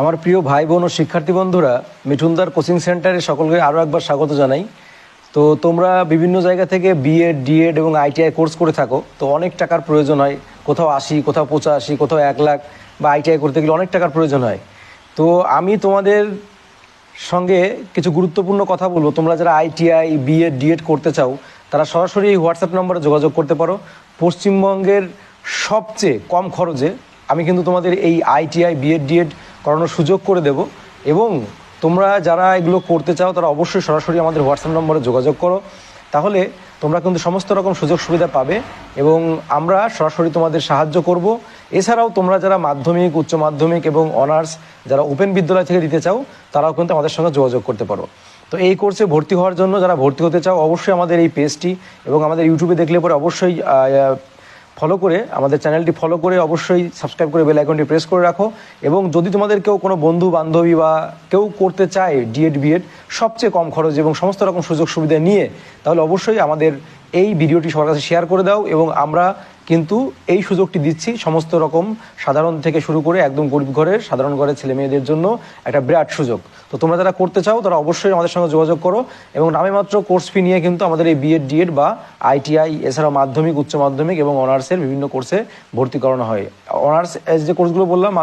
আমার প্রিয় ভাই বোন ও শিক্ষার্থী বন্ধুরা, মিঠুনদার কোচিং সেন্টারে সকলকে আরও একবার স্বাগত জানাই। তো তোমরা বিভিন্ন জায়গা থেকে বিএড ডিএড এবং আইটিআই কোর্স করে থাকো, তো অনেক টাকার প্রয়োজন হয়। কোথাও আশি, কোথাও পঁচাশি, কোথাও এক লাখ বা আইটিআই করতে গেলে অনেক টাকার প্রয়োজন হয়। তো আমি তোমাদের সঙ্গে কিছু গুরুত্বপূর্ণ কথা বলব। তোমরা যারা আইটিআই বিএড ডিএড করতে চাও, তারা সরাসরি এই হোয়াটসঅ্যাপ নম্বরে যোগাযোগ করতে পারো। পশ্চিমবঙ্গের সবচেয়ে কম খরচে আমি কিন্তু তোমাদের এই আইটিআই বিএড ডিএড করানোর সুযোগ করে দেব। এবং তোমরা যারা এগুলো করতে চাও, তারা অবশ্যই সরাসরি আমাদের হোয়াটসঅ্যাপ নম্বরে যোগাযোগ করো। তাহলে তোমরা কিন্তু সমস্ত রকম সুযোগ সুবিধা পাবে এবং আমরা সরাসরি তোমাদের সাহায্য করব। এছাড়াও তোমরা যারা মাধ্যমিক, উচ্চ মাধ্যমিক এবং অনার্স, যারা ওপেন বিদ্যালয় থেকে দিতে চাও, তারাও কিন্তু আমাদের সঙ্গে যোগাযোগ করতে পারো। তো এই কোর্সে ভর্তি হওয়ার জন্য যারা ভর্তি হতে চাও, অবশ্যই আমাদের এই পেজটি এবং আমাদের ইউটিউবে দেখলে পরে অবশ্যই ফলো করে আমাদের চ্যানেলটি ফলো করে অবশ্যই সাবস্ক্রাইব করে বেল আইকনটি প্রেস করে রাখো এবং যদি তোমাদের কেউ কোনো বন্ধু, বান্ধবী বা কেউ করতে চায় ডিএড বিএড সবচেয়ে কম খরচ এবং সমস্ত রকম সুযোগ সুবিধা নিয়ে, তাহলে অবশ্যই আমাদের এই ভিডিওটি সবার কাছে শেয়ার করে দাও এবং আমরা কিন্তু এই সুযোগটি দিচ্ছি সমস্ত রকম সাধারণ থেকে শুরু করে একদম গরিব ঘরের, সাধারণ ঘরের ছেলে মেয়েদের জন্য একটা বিরাট সুযোগ। তো তোমরা যারা করতে চাও, তারা অবশ্যই আমাদের সঙ্গে যোগাযোগ করো এবং নামে মাত্র কোর্স ফি নিয়ে কিন্তু আমাদের এই বিএড ডিএড বা আইটিআই এছাড়াও মাধ্যমিক, উচ্চ মাধ্যমিক এবং অনার্সের বিভিন্ন কোর্সে ভর্তি করানো হয়। অনার্স যে কোর্সগুলো বললাম